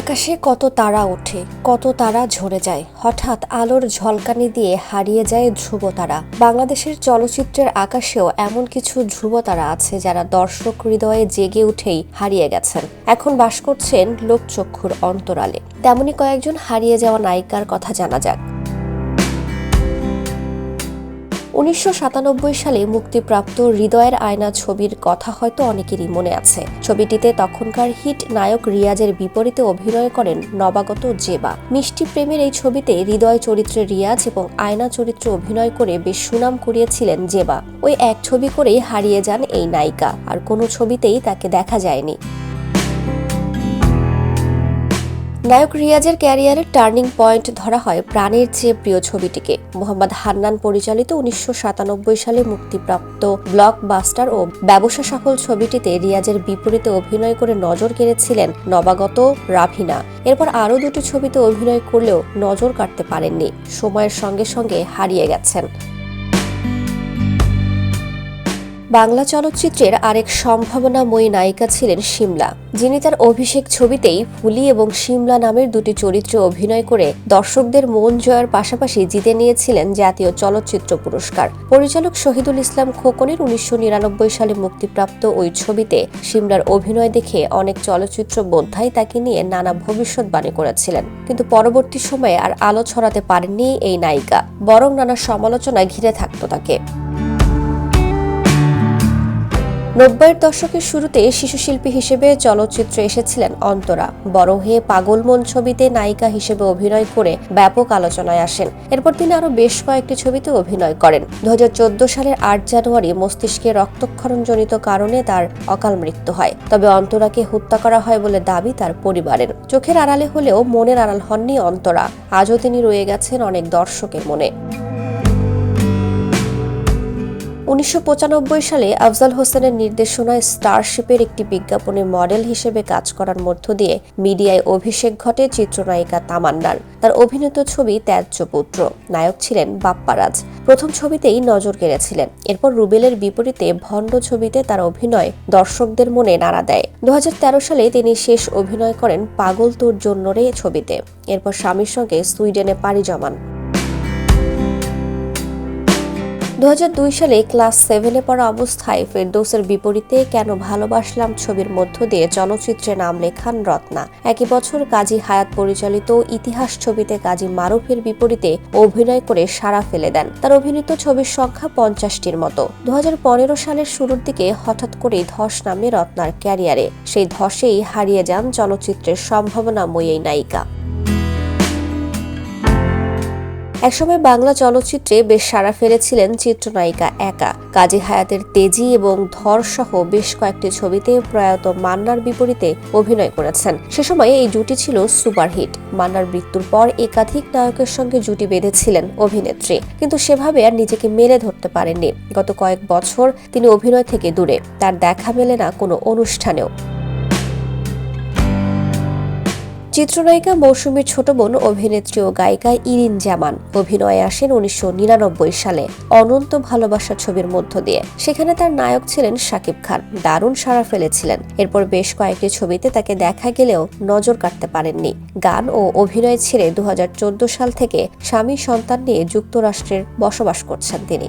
আকাশে কত তারা ওঠে, কত তারা ঝরে যায়। হঠাৎ আলোর ঝলকানি দিয়ে হারিয়ে যায় ধ্রুব তারা। বাংলাদেশের চলচ্চিত্রের আকাশেও এমন কিছু ধ্রুব তারা আছে যারা দর্শক হৃদয়ে জেগে উঠেই হারিয়ে গেছেন। এখন বাস করছেন লোকচক্ষুর অন্তরালে। তেমনি কয়েকজন হারিয়ে যাওয়া নায়িকার কথা জানা যাক। উনিশশো সাতানব্বই সালে মুক্তিপ্রাপ্ত হৃদয়ের আয়না ছবির কথা হয়তো অনেকেরই মনে আছে। ছবিটিতে তখনকার হিট নায়ক রিয়াজের বিপরীতে অভিনয় করেন নবাগত জেবা। মিষ্টি প্রেমের এই ছবিতে হৃদয় চরিত্রে রিয়াজ এবং আয়না চরিত্রে অভিনয় করে বেশ সুনাম কুড়িয়েছিলেন জেবা। ওই এক ছবি করেই হারিয়ে যান এই নায়িকা। আর কোনো ছবিতেই তাকে দেখা যায়নি। নায়ক রিয়াজের ক্যারিয়ারের টার্নিং পয়েন্ট ধরা হয় প্রাণের চেয়ে প্রিয় ছবিটিকে। মোহাম্মদ হান্নান পরিচালিত উনিশশো সাতানব্বই সালে মুক্তিপ্রাপ্ত ব্লকবাস্টার ও ব্যবসা সফল ছবিটিতে রিয়াজের বিপরীতে অভিনয় করে নজর কেড়েছিলেন নবাগত রাভিনা এরপর আরও দুটি ছবিতে অভিনয় করলেও নজর কাটতে পারেননি। সময়ের সঙ্গে সঙ্গে হারিয়ে গেছেন। বাংলা চলচ্চিত্রের আরেক সম্ভাবনাময়ী নায়িকা ছিলেন শিমলা যিনি তার অভিষেক ছবিতেই ফুলি এবং শিমলা নামের দুটি চরিত্রে অভিনয় করে দর্শকদের মন জয়ের পাশাপাশি জিতে নিয়েছিলেন জাতীয় চলচ্চিত্র পুরস্কার। পরিচালক শহীদুল ইসলাম খোকনের উনিশশো নিরানব্বই সালে মুক্তিপ্রাপ্ত ওই ছবিতে শিমলার অভিনয় দেখে অনেক চলচ্চিত্র বোদ্ধাই তাকে নিয়ে নানা ভবিষ্যৎবাণী করেছিলেন। কিন্তু পরবর্তী সময়ে আর আলো ছড়াতে পারেননি এই নায়িকা, বরং নানা সমালোচনা ঘিরে থাকত তাকে। নব্বইয়ের দশকের শুরুতে শিশুশিল্পী হিসেবে চলচ্চিত্রে এসেছিলেন অন্তরা। বড় হয়ে পাগল মন ছবিতে নায়িকা হিসেবে অভিনয় করে ব্যাপক আলোচনায় আসেন। এরপর তিনি আরও বেশ কয়েকটি ছবিতে অভিনয় করেন। দু হাজার চোদ্দ সালের আট জানুয়ারি মস্তিষ্কে রক্তক্ষরণজনিত কারণে তার অকাল মৃত্যু হয়। তবে অন্তরাকে হত্যা করা হয় বলে দাবি তার পরিবারের। চোখের আড়ালে হলেও মনের আড়াল হননি অন্তরা। আজও তিনি রয়ে গেছেন অনেক দর্শকের মনে। উনিশশো পঁচানব্বই সালে আফজাল হোসেনের নির্দেশনায় স্টারশিপের একটি বিজ্ঞাপনে মডেল হিসেবে কাজ করার মধ্য দিয়ে মিডিয়ায় অভিষেক ঘটে চিত্রনায়িকা তামান্নার। তার অভিনীত ছবি ত্যায্য পুত্র। নায়ক ছিলেন বাপ্পারাজ। প্রথম ছবিতেই নজর কেড়েছিলেন। এরপর রুবেলের বিপরীতে ভণ্ড ছবিতে তার অভিনয় দর্শকদের মনে নাড়া দেয়। দু হাজার তেরো সালে তিনি শেষ অভিনয় করেন পাগল তোর জন্য রে ছবিতে। এরপর স্বামীর সঙ্গে সুইডেনে পাড়ি জমান। দু হাজার দুই সালে ক্লাস সেভেনে পড়া অবস্থায় ফেরদৌসের বিপরীতে কেন ভালোবাসলাম ছবির মধ্য দিয়ে চলচ্চিত্রে নাম লেখান রত্না। একই বছর কাজী হায়াত পরিচালিত ইতিহাস ছবিতে কাজী মারুফের বিপরীতে অভিনয় করে সাড়া ফেলে দেন। তার অভিনীত ছবির সংখ্যা পঞ্চাশটির মতো। দু হাজার পনেরো সালের শুরুর দিকে হঠাৎ করেই ধস নামে রত্নার ক্যারিয়ারে। সেই ধসেই হারিয়ে যান চলচ্চিত্রের সম্ভাবনাময়ী নায়িকা। একসময় বাংলা চলচ্চিত্রে বেশ সাড়া ফেলেছিলেন চিত্রনায়িকা একা। কাজী হায়াতের তেজি এবং ধর সহ বেশ কয়েকটি ছবিতে প্রয়াত মান্নার বিপরীতে অভিনয় করেছেন। সে সময় এই জুটি ছিল সুপারহিট। মান্নার মৃত্যুর পর একাধিক নায়কের সঙ্গে জুটি বেঁধেছিলেন অভিনেত্রী। কিন্তু সেভাবে আর নিজেকে মেলে ধরতে পারেননি। গত কয়েক বছর তিনি অভিনয় থেকে দূরে। তার দেখা মেলে না কোনো অনুষ্ঠানেও। চিত্রনায়িকা মৌসুমীর ছোট বোন, অভিনেত্রী ও গায়িকা ইরিন জামান। অভিনয়ে আসেন উনিশশো নিরানব্বই সালে অনন্ত ভালোবাসা ছবির মধ্য দিয়ে। সেখানে তার নায়ক ছিলেন শাকিব খান। দারুণ সাড়া ফেলেছিলেন। এরপর বেশ কয়েকটি ছবিতে তাকে দেখা গেলেও নজর কাটতে পারেননি। গান ও অভিনয় ছেড়ে দু হাজার চোদ্দ সাল থেকে স্বামী সন্তান নিয়ে যুক্তরাষ্ট্রের বসবাস করছেন তিনি।